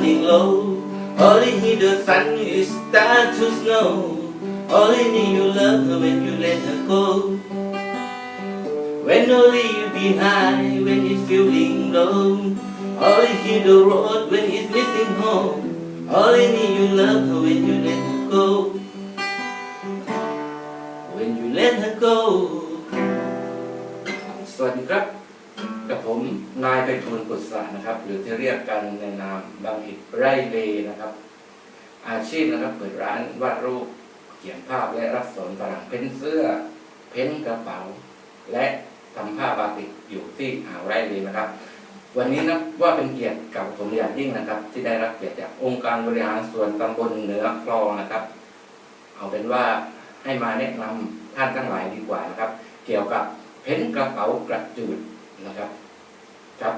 burning low Only need the sun it start to snow. Only need your love when you let her go. When only you behind when it's feeling low. All Only hear the road when it's missing home. All Only need you love when you let her go นะครับ หรือที่เรียกกันในนามบางอิดไรเลนะครับ อาชีพนะครับเปิดร้านวาดรูปเขียนภาพและรับสอนฝรั่งเพ้นเสื้อ เพ้นกระเป๋า และทำผ้าบาติกอยู่ที่อ่าวไรเลนะครับ วันนี้นะว่าเป็นเกียรติกับผมอย่างยิ่งนะครับ ที่ได้รับเกียรติจากองค์การบริหารส่วนตำบลเหนือคลองนะครับ เอาเป็นว่าให้มาแนะนำท่านทั้งหลายดีกว่านะครับ เกี่ยวกับเพ้นกระเป๋ากระจูดนะครับครับ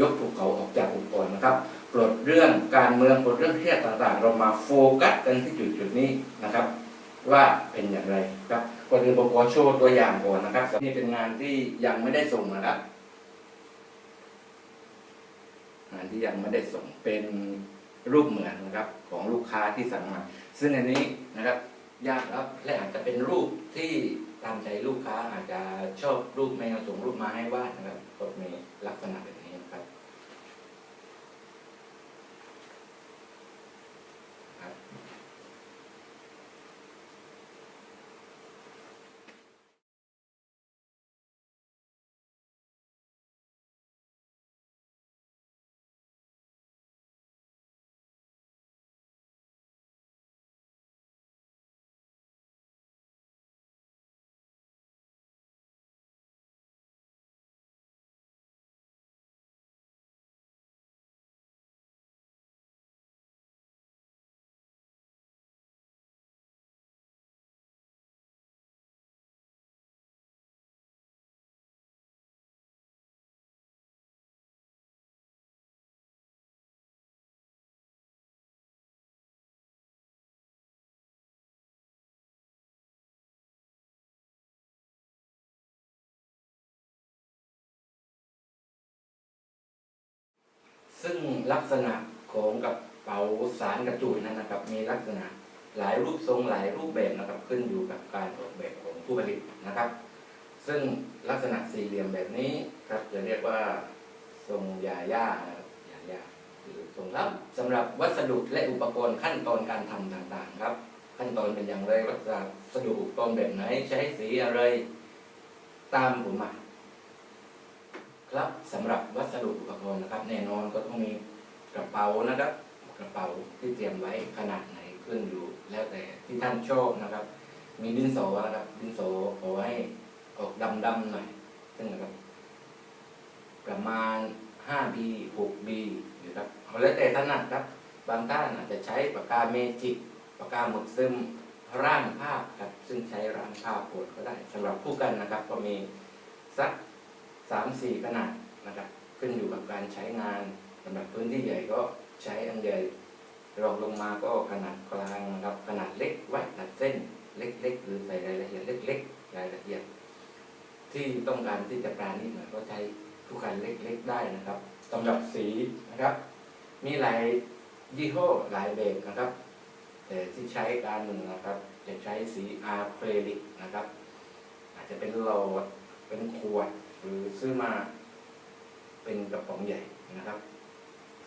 ยกภูเขาออกจากอุปกรณ์นะครับปลดเรื่องการเมืองปลดเรื่องเครียดต่างๆ เรามาโฟกัสกันที่จุดจุดนี้นะครับ ว่าเป็นอย่างไรครับก่อนอื่นผมขอโชว์ตัวอย่างก่อนนะครับนี่เป็นงานที่ยังไม่ได้ส่งนะครับงานที่ยังไม่ได้ส่งเป็นรูปเหมือนนะครับของลูกค้าที่สั่งมา ซึ่งอันนี้นะครับยากครับและอาจจะเป็นรูปที่ตามใจลูกค้าอาจจะชอบรูปแมวส่งรูปมาให้วาดนะครับก็มีลักษณะแบบ ซึ่งลักษณะของกระเป๋าสารกระจุยนั้นนะครับ มีลักษณะหลายรูปทรงหลายรูปแบบนะครับขึ้นอยู่กับการออกแบบของผู้ผลิตนะครับ ซึ่งลักษณะสี่เหลี่ยมแบบนี้ครับจะเรียกว่าทรงยาย่านะครับยาย่าหรือทรงลับสำหรับวัสดุและอุปกรณ์ขั้นตอนการทำต่างๆครับ ขั้นตอนเป็นอย่างไรวัสดุอุปกรณ์แบบไหนใช้สีอะไร ตามผมมา รับสำหรับวัสดุอุปกรณ์นะครับ แน่นอนก็ต้องมีกระเป๋านะครับ กระเป๋าที่เตรียมไว้ขนาดไหนขึ้นอยู่แล้วแต่ที่ท่านชอบนะครับ มีดินสอนะครับดินสอขอให้ออกดำๆหน่อยซึ่งนะครับ ประมาณ 5B 6B นะครับแล้วแต่ถนัดครับ บางท่านอาจจะใช้ปากกาเมจิกปากกาหมึกซึมร่างภาพครับ ซึ่งใช้ร่างภาพโปรดก็ได้สำหรับผู้กันนะครับ ก็มีสัก สามสี่ขนาดนะครับ ขึ้นอยู่กับการใช้งานสำหรับพื้นที่ใหญ่ก็ใช้อันใหญ่รองลงมาก็ขนาดกลางนะครับ ขนาดเล็กไว้ตัดเส้นเล็กๆ หรือใส่รายละเอียดเล็ก ๆ รายละเอียด ที่ต้องการที่จะปราณีตหน่อยก็ใช้ทุกการเล็กๆได้นะครับสำหรับสีนะครับ มีหลายยี่ห้อหลายแบบนะครับ แต่ที่ใช้การหนึ่งนะครับ จะใช้สีอะคริลิกนะครับ อาจจะเป็นหลอดเป็นขวด หรือซื้อมาเป็นกระป๋องใหญ่นะครับ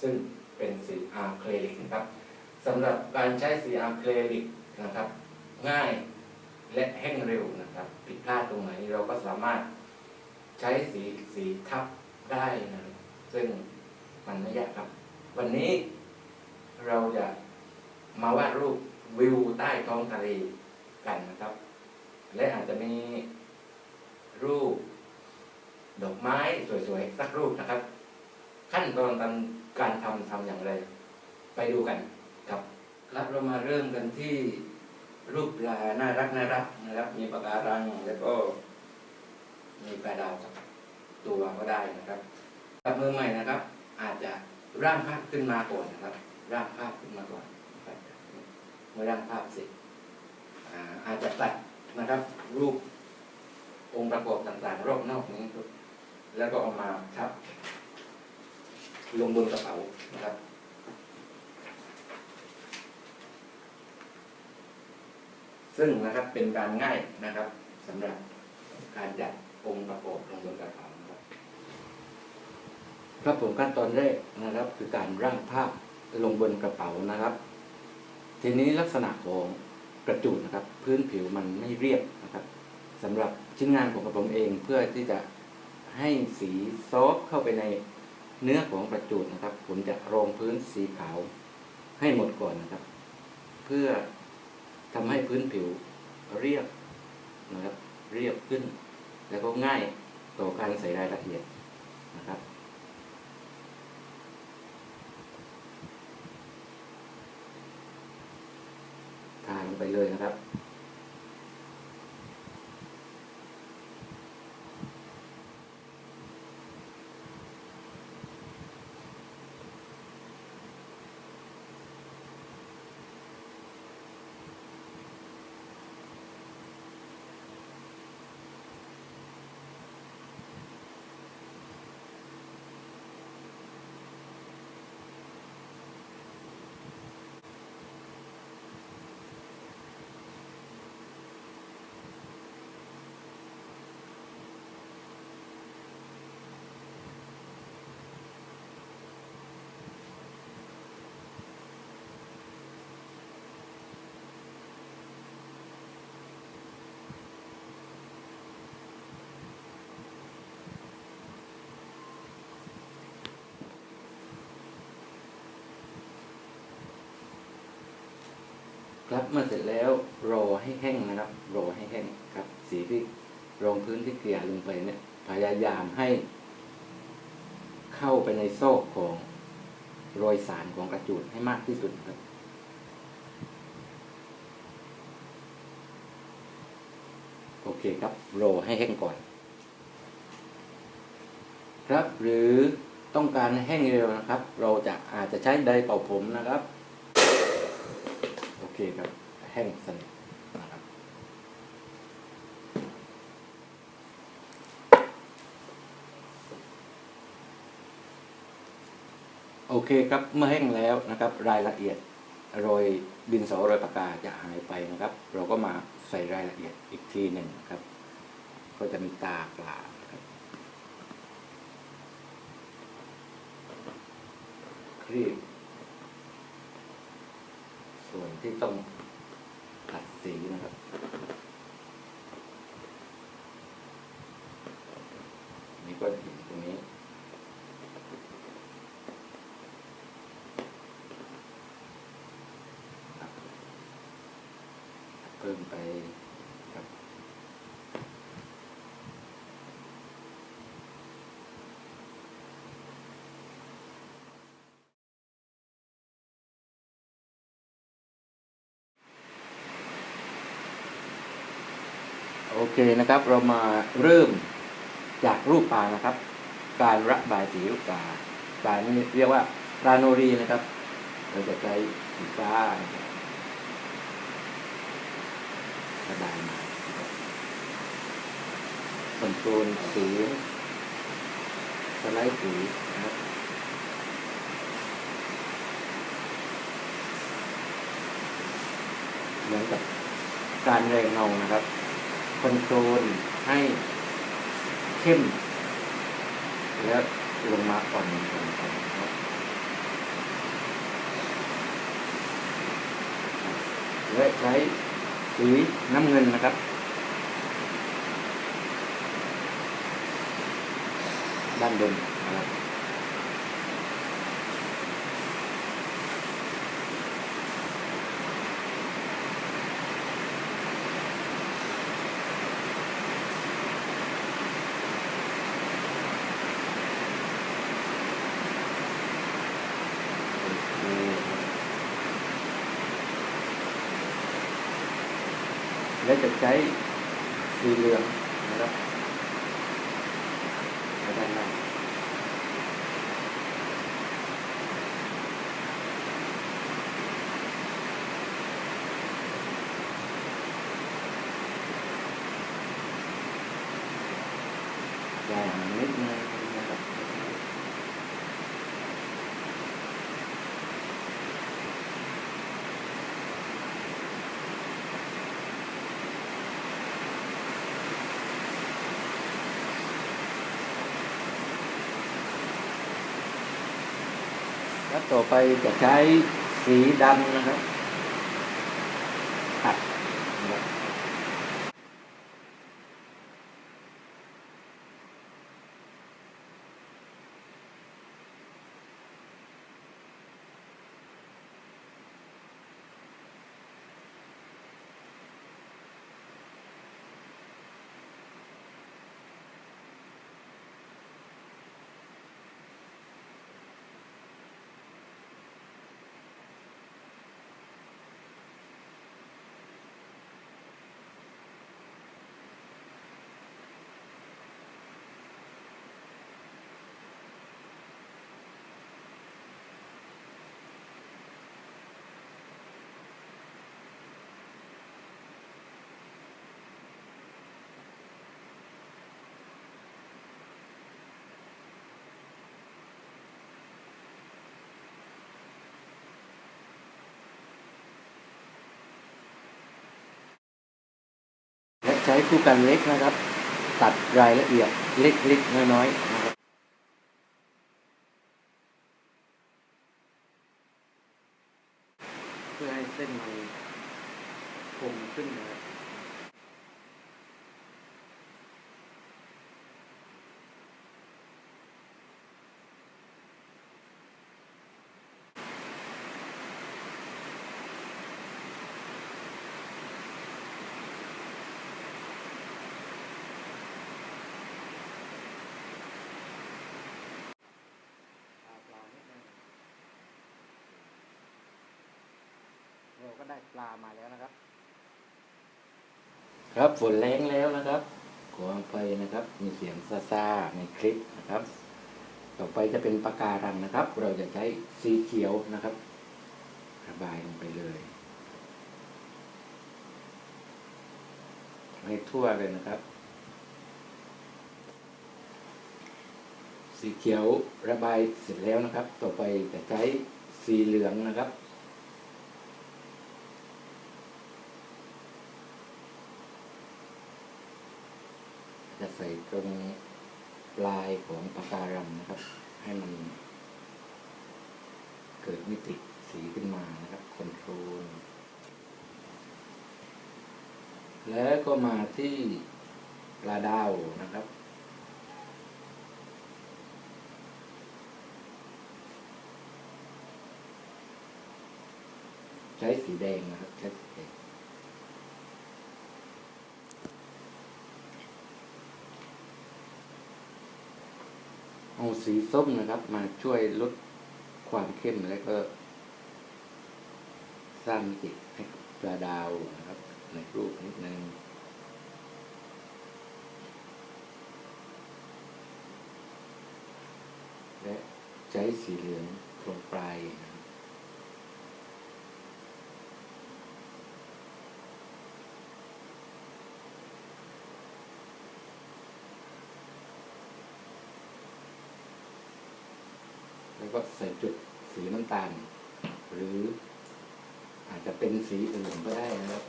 ซึ่งเป็นสีอะคริลิกนะครับสำหรับการใช้สีอะคริลิกนะครับ ง่ายและแห้งเร็วนะครับผิดพลาดตรงไหนเราก็สามารถใช้สีสีทับได้นะซึ่งมันไม่ยากครับ วันนี้เราจะมาวาดรูปวิวใต้ท้องทะเลกันนะครับ และอาจจะมีรูป ดอกไม้สวยๆสักรูปนะครับ ขั้นตอนการการทำทำอย่างไร ไปดูกันครับครับเรามาเริ่มกันที่รูปปลาน่ารักน่ารักนะครับ มีปะการังแล้วก็ มีปลาดาวสักตัวก็ได้นะครับกับมือใหม่นะครับ อาจจะร่างภาพขึ้นมาก่อนนะครับ ร่างภาพขึ้นมาก่อนเมื่อร่างภาพเสร็จอาจจะตัดนะครับ รูปองค์ประกอบต่างๆ รอบนอกนี้ แล้วก็เอามาทับ ลงบนกระเป๋านะครับ ซึ่งนะครับเป็นการง่ายนะครับสำหรับการจัดองค์ประกอบลงบนกระเป๋านะครับครับผมขั้นตอนแรกนะครับ คือการร่างภาพลงบนกระเป๋านะครับ ทีนี้ลักษณะของกระจูดนะครับ พื้นผิวมันไม่เรียบนะครับสำหรับชิ้นงานของกระผมเองเพื่อที่จะ ให้สีซอฟต์เข้าไปในเนื้อของกระจูดนะครับ ผมจะรองพื้นสีขาวให้หมดก่อนนะครับ เพื่อทำให้พื้นผิวเรียบนะครับ เรียบขึ้น แล้วก็ง่ายต่อการใส่รายละเอียดนะครับทาลงไปเลยนะครับ ครับเมื่อเสร็จแล้วรอให้แห้งนะครับรอให้แห้งครับ สีที่รองพื้นที่เกลี่ยลงไปเนี่ยพยายามให้ เข้าไปในซอกของรอยสารของกระจูดให้มากที่สุดครับโอเคครับรอให้แห้งก่อน ครับหรือต้องการให้แห้งเร็วนะครับ เราจะอาจจะใช้ไดเป่าผมนะครับ คครับแห้งสนิทนะครับโอเคครับเมื่อแห้งแล้วนะครับ รายละเอียดโรยดินสอโรยปากกาจะหายไปนะครับ เราก็มาใส่รายละเอียดอีกทีหนึ่งครับ ก็จะมีตาปลาครับครีบ ที่ต้องผัดสีนะครับ นี่ก็หินตรงนี้ เพิ่มไปครับ โอ เคนะครับ เรามาเริ่มจากรูปปลานะครับ การระบายสีรูปปลาปลานี่เรียกว่าปลาโนรีนะครับ เราจะใช้สีฟ้านะครับระบายมาคอนโทรลสีสไลด์สีนะครับเหมือนกับการแรงเงานะครับ อนโทรลให้เข้ม แล้วลงมาอ่อนอ่อนนนะครับและใช้สีน้ำเงินนะครับด้านบนนะครับ และจะใช้ สีเหลืองนะครับไว้ด้านหน้าได้หางนิดนึงนะครับ ครับต่อไปจะใช้สีดำนะครับ ใช้คู่กันเล็กนะครับ ตัดรายละเอียดเล็กๆน้อยๆนะครับเพื่อให้เส้นมันคมขึ้นนะครับ เราก็ได้ป ลามาแล้วนะครับ ครับฝนแรงแล้วนะครับขออภัยนะครับ มีเสียงซ่าในคลิปนะครับ ต่อไปจะเป็นปากการังนะครับ เราจะใช้สีเขียวนะครับ ระบายลงไปเลยให้ทั่วเลยนะครับ สีเขียวระบายเสร็จแล้วนะครับ ต่อไปจะใช้สีเหลืองนะครับ จะใส่ต รงปลายของปากการังนะครับ ให้มัน เกิดมิติสีขึ้นมานะครับคอนโทรลแล้วก็มาที่ปลาดาวนะครับ ใช้สีแดงนะครับใช้สีแดง เอา สีส้มนะครับ มาช่วยลดความเข้มและก็ สร้างมิติให้ปลาดาวนะครับ ในรูปนิดนึงและใช้สีเหลืองตรงปลายนะครับ แล้วก็ใส่จุดสีน้ำตาล หรืออาจจะเป็นสีอื่นก็ได้นะครับ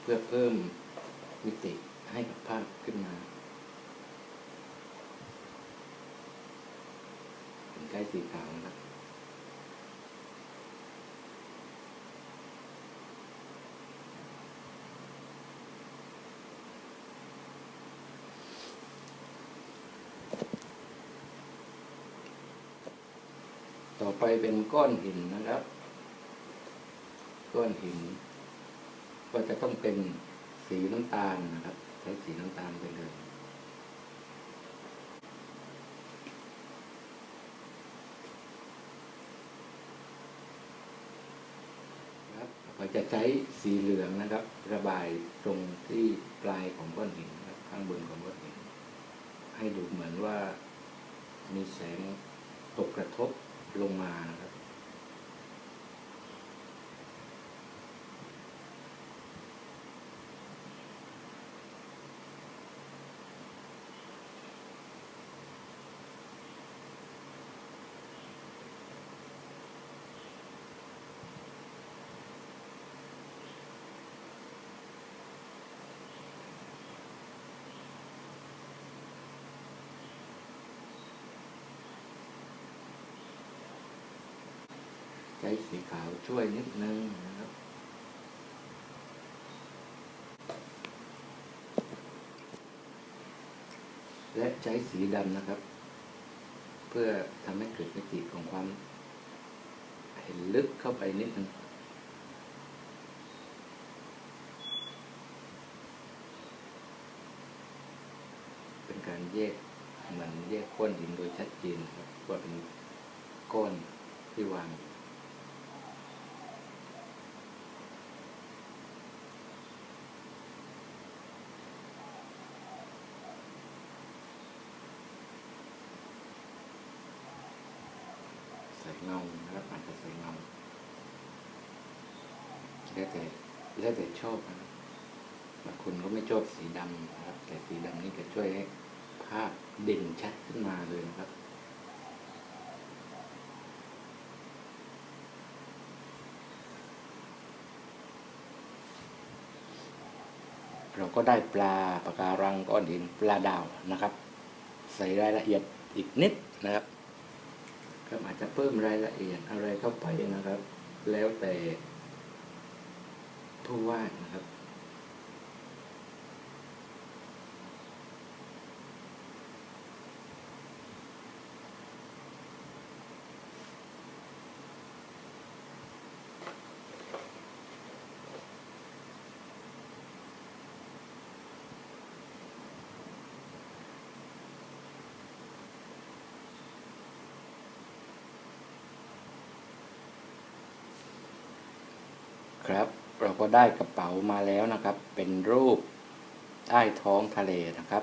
เพื่อเพิ่มมิติให้กับภาพขึ้นมาเป็นใกล้สีขาวนะครับ ต่อไปเป็นก้อนหินนะครับ ก้อนหิน ก็จะต้องเป็นสีน้ำตาลนะครับ ใช้สีน้ำตาลไปเลยครับเราจะใช้สีเหลืองนะครับ ระบายตรงที่ปลายของก้อนหินครับข้างบนของก้อนหิน ให้ดูเหมือนว่ามีแสงตกกระทบ ลงมานะครับ สีขาวช่วยนิดนึงนะครับ และใช้สีดำนะครับ เพื่อทำให้เกิดมิติของความ เห็นลึกเข้าไปนิดนึงเป็นการแยกเหมือนแยกก้อนหินโดยชัดเจนครับว่าเป็นก้อนที่วางอยู่ใส่เงานะครับอาจจะใส่เงา แล้วแต่แล้วแต่ชอบนะบบางคนก็ไม่ชอบสีดำนะครับ แต่สีดำนี่จะช่วยให้ภาพเด่นชัดขึ้นมาเลยนะครับเราก็ได้ปลาปะการังก้อนหินปลาดาวนะครับ ใส่รายละเอียดอีกนิดนะครับก็อาจจะเพิ่มรายละเอียดอะไรเข้าไปนะครับ แล้วแต่ ผู้วาดนะครับครับ เราก็ได้กระเป๋ามาแล้วนะครับ เป็นรูปใต้ท้องทะเลนะครับ